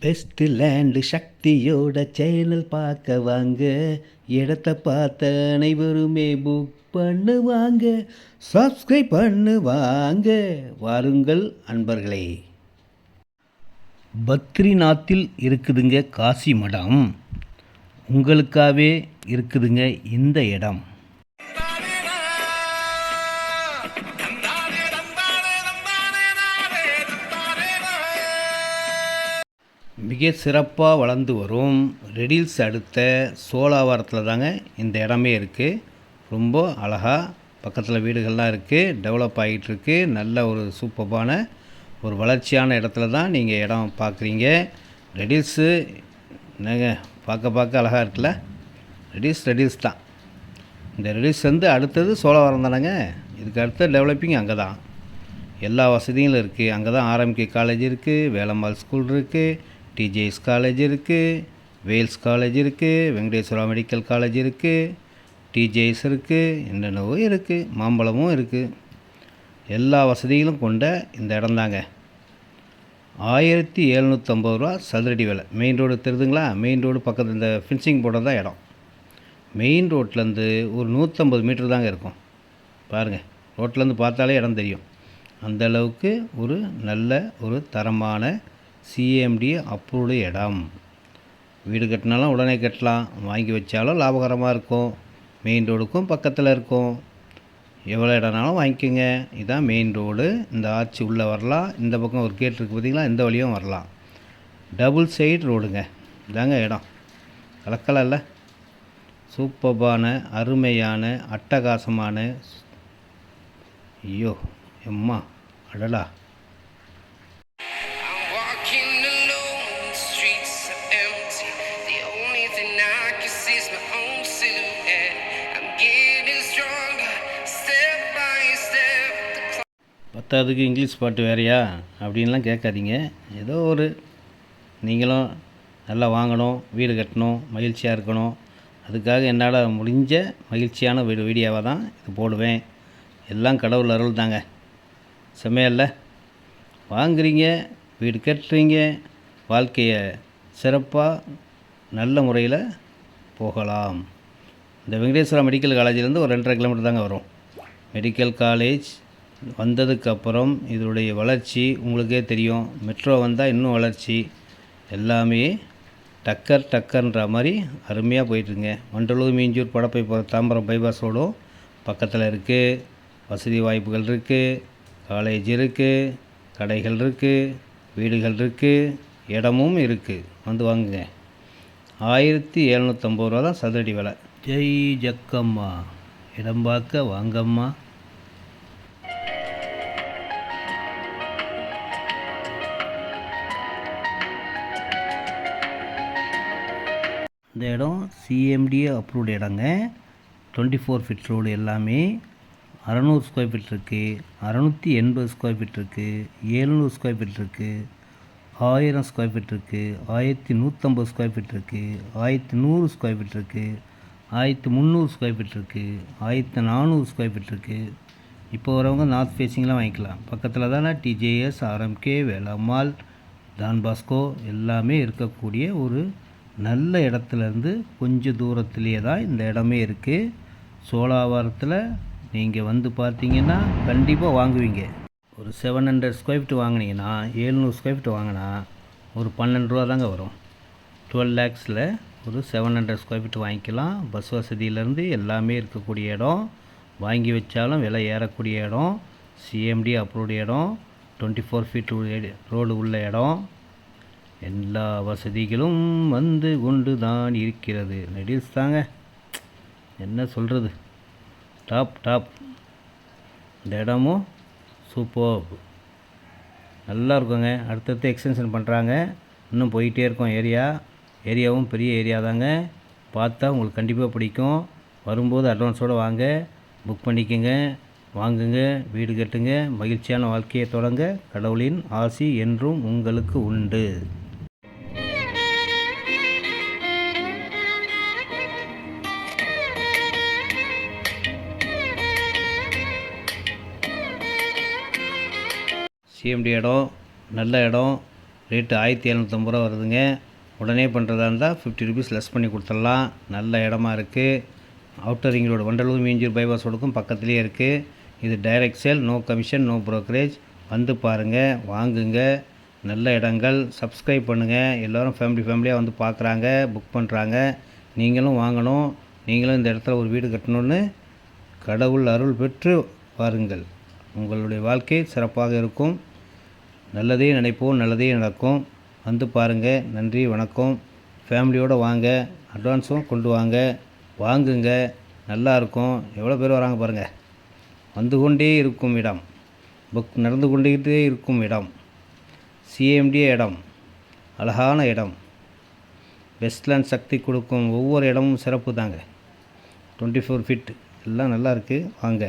Best land சக்தியோட channel பார்க்க வாங்க. இடத்த பார்த்த அனைவருமே புக் பண்ணுவாங்க. சப்ஸ்கிரைப் பண்ணுவாங்க வாருங்கள் அன்பர்களே. பத்ரிநாத்தில் இருக்குதுங்க காசி மடம். உங்களுக்காகவே இருக்குதுங்க இந்த இடம். மிக சிறப்பாக வளர்ந்து வரும் ரெடில்ஸ் அடுத்த சோலாவரத்தில் தாங்க இந்த இடமே இருக்குது ரொம்ப அழகாக பக்கத்தில் வீடுகள்லாம் இருக்குது டெவலப் ஆகிட்டுருக்கு நல்ல ஒரு சூப்பரான ஒரு வளர்ச்சியான இடத்துல தான் நீங்கள் இடம் பார்க்குறீங்க ரெடில்ஸு என்னங்க? பார்க்க பார்க்க அழகாக இருக்குல்ல? ரெடியூஸ் ரெடியூஸ் தான். இந்த ரெடியூஸ் வந்து அடுத்தது சோழவரம் தானேங்க? இதுக்கு அடுத்த டெவலப்பிங் அங்கே தான் எல்லா வசதியும் இருக்குது அங்கே தான் ஆர்எம்கே காலேஜ் இருக்குது வேலம்மாள் ஸ்கூல் இருக்குது டிஜேஎஸ் காலேஜ் இருக்குது வேல்ஸ் காலேஜ் இருக்குது வெங்கடேஸ்வரா மெடிக்கல் காலேஜ் இருக்குது டிஜேஎஸ் இருக்குது என்னென்னவோ இருக்குது மாம்பழமும் இருக்குது எல்லா வசதிகளும் கொண்ட இந்த இடம்தாங்க. ஆயிரத்தி எழுநூற்றம்பது ரூபா சதுரடி விலை. மெயின் ரோடு தெரியுதுங்களா மெயின் ரோடு பக்கத்து இந்த ஃபின்சிங் போட தான் இடம். மெயின் ரோட்லேருந்து ஒரு நூற்றம்பது மீட்டர் தாங்க இருக்கும். பாருங்கள் ரோட்லேருந்து பார்த்தாலே இடம் தெரியும். அந்த அளவுக்கு ஒரு நல்ல ஒரு தரமான சிஎம்டி அப்ரூவ்டு இடம். வீடு கட்டினாலும் உடனே கட்டலாம். வாங்கி வச்சாலும் லாபகரமாக இருக்கும். மெயின் ரோடுக்கும் பக்கத்தில் இருக்கும். எவ்வளோ இடம்னாலும் வாங்கிக்கோங்க. இதுதான் மெயின் ரோடு இந்த ஆர்ச்சி உள்ளே வரலாம். இந்த பக்கம் ஒரு கேட் இருக்குது பார்த்திங்களா? இந்த வழியும் வரலாம். டபுள் சைடு ரோடுங்க இதாங்க இடம். கலக்கலல்ல. இல்லை சூப்பர்பான அருமையான அட்டகாசமான. ஐயோ எம்மா அடடா. அதுக்கு இங்கிலீஷ் பாட்டு வேறையா? அப்படின்லாம் கேட்காதீங்க. ஏதோ ஒரு நீங்களும் நல்லா வாங்கணும் வீடு கட்டணும் மகிழ்ச்சியாக இருக்கணும். அதுக்காக என்னால் முடிஞ்ச மகிழ்ச்சியான வீடு வீடியோவாக தான் இது போடுவேன். எல்லாம் கடவுள் அருள் தாங்க. செம்மையல்ல வாங்குறீங்க வீடு கட்டுறீங்க வாழ்க்கையை சிறப்பாக நல்ல முறையில் போகலாம். இந்த வெங்கடேஸ்வரா மெடிக்கல் காலேஜிலேருந்து ஒரு ரெண்டரை கிலோமீட்டர் தாங்க வரும். மெடிக்கல் காலேஜ் வந்ததுக்கப்புறம் இதனுடைய வளர்ச்சி உங்களுக்கே தெரியும். மெட்ரோ வந்தால் இன்னும் வளர்ச்சி. எல்லாமே டக்கர் டக்கர்ன்ற மாதிரி அருமையாக போயிட்டுருங்க. வண்டலூர் மீஞ்சூர் படப்பை போகிற தாம்பரம் பைபாஸோடும் பக்கத்தில் இருக்குது வசதி வாய்ப்புகள் இருக்குது காலேஜ் இருக்குது கடைகள் இருக்குது வீடுகள் இருக்குது இடமும் இருக்குது வந்து வாங்குங்க. ஆயிரத்தி எழுநூற்றம்பது ரூபா தான் சதுரடி விலை. ஜெய் ஜக்கம்மா. இடம் பார்க்க வாங்கம்மா. இந்த இடம் சிஎம்டிஏ அப்ரூவ்டு இடங்க. டுவெண்ட்டி ஃபோர் ஃபிட் ரோடு எல்லாமே அறநூறு ஸ்கொயர் ஃபீட் இருக்குது அறநூற்றி எண்பது ஸ்கொயர் ஃபீட் இருக்குது ஏழ்நூறு ஸ்கொயர் ஃபீட் இருக்குது ஆயிரம் ஸ்கொயர் ஃபீட் இருக்குது ஆயிரத்தி நூற்றம்பது ஸ்கொயர் ஃபீட் இருக்குது ஆயிரத்தி நூறு ஸ்கொயர் ஃபீட் இருக்குது ஆயிரத்தி முந்நூறு ஸ்கொயர் ஃபீட் இருக்குது ஆயிரத்தி நானூறு ஸ்கொயர் ஃபீட் இருக்குது இப்போ வரவங்க நார்த் ஃபேஸிங்லாம் வாங்கிக்கலாம். பக்கத்தில் தானே TJS RMK Velammal Don Bosco எல்லாமே இருக்கக்கூடிய ஒரு நல்ல இடத்துலேருந்து கொஞ்சம் தூரத்துலேயே தான் இந்த இடமே இருக்குது சோழாவரத்தில் நீங்கள் வந்து பார்த்தீங்கன்னா கண்டிப்பாக வாங்குவீங்க. ஒரு செவன் ஹண்ட்ரட் ஸ்கொயர் ஃபீட் வாங்கினீங்கன்னா ஏழ்நூறு ஸ்கொயர் ஃபீட் வாங்கினா ஒரு பன்னெண்டு ரூபா தாங்க வரும். டுவெல் லேக்ஸில் ஒரு செவன் ஹண்ட்ரட் ஸ்கொயர் ஃபீட் வாங்கிக்கலாம். பஸ் வசதியிலேருந்து எல்லாமே இருக்கக்கூடிய இடம். வாங்கி வச்சாலும் விலை ஏறக்கூடிய இடம். சிஎம்டி அப்ரூவ்டு இடம். டுவெண்ட்டி ஃபோர் ஃபீட் ரோடு உள்ள இடம். எல்லா வசதிகளும் வந்து கொண்டு தான் இருக்கிறது. நெடில்ஸ் தாங்க. என்ன சொல்கிறது டாப் டாப் இந்த இடமும் சூப்பர் நல்லா இருக்குங்க. அடுத்தடுத்து எக்ஸ்டென்ஷன் பண்ணுறாங்க இன்னும் போயிட்டே இருக்கும் ஏரியா ஏரியாவும் பெரிய ஏரியா தாங்க. பார்த்தா உங்களுக்கு கண்டிப்பாக பிடிக்கும். வரும்போது அட்வான்ஸோடு வாங்க. புக் பண்ணிக்கோங்க. வாங்குங்க. வீடு கட்டுங்க. மகிழ்ச்சியான வாழ்க்கையை தொடங்க. கடவுளின் ஆசி என்றும் உங்களுக்கு உண்டு. சிஎம்டி இடம் நல்ல இடம் ரேட்டு ஆயிரத்தி எழுநூற்றம்பது ரூபா வருதுங்க. உடனே பண்ணுறதா இருந்தால் ஃபிஃப்டி ருபீஸ் லெஸ் பண்ணி கொடுத்துடலாம். நல்ல இடமா இருக்குது outer ring road Vandalur Minjur bypass ரோடுக்கும் பக்கத்துலேயே இருக்குது இது direct sale no commission no brokerage வந்து பாருங்கள் வாங்குங்க. நல்ல இடங்கள். சப்ஸ்கிரைப் பண்ணுங்கள் எல்லோரும் ஃபேமிலி ஃபேமிலியாக வந்து பார்க்குறாங்க புக் பண்ணுறாங்க நீங்களும் வாங்கணும். நீங்களும் இந்த இடத்துல ஒரு வீடு கட்டணுன்னு கடவுள் அருள் பெற்று வாருங்கள். உங்களுடைய வாழ்க்கை சிறப்பாக இருக்கும். நல்லதே நினைப்போம் நல்லதே நடக்கும். வந்து பாருங்கள் நன்றி வணக்கம். ஃபேமிலியோடு வாங்க அட்வான்ஸும் கொண்டு வாங்க. வாங்குங்க நல்லாயிருக்கும் எவ்வளோ பேர் வராங்க பாருங்கள் வந்து கொண்டே இருக்கும் இடம். புக் நடந்து கொண்டே இருக்கும் இடம். சிஎம்டி இடம். அழகான இடம். வெஸ்ட்லேண்ட் சக்தி கொடுக்கும் ஒவ்வொரு இடமும் சிறப்பு தாங்க டுவெண்ட்டி ஃபோர் ஃபிட் எல்லாம் நல்லா இருக்குது வாங்க.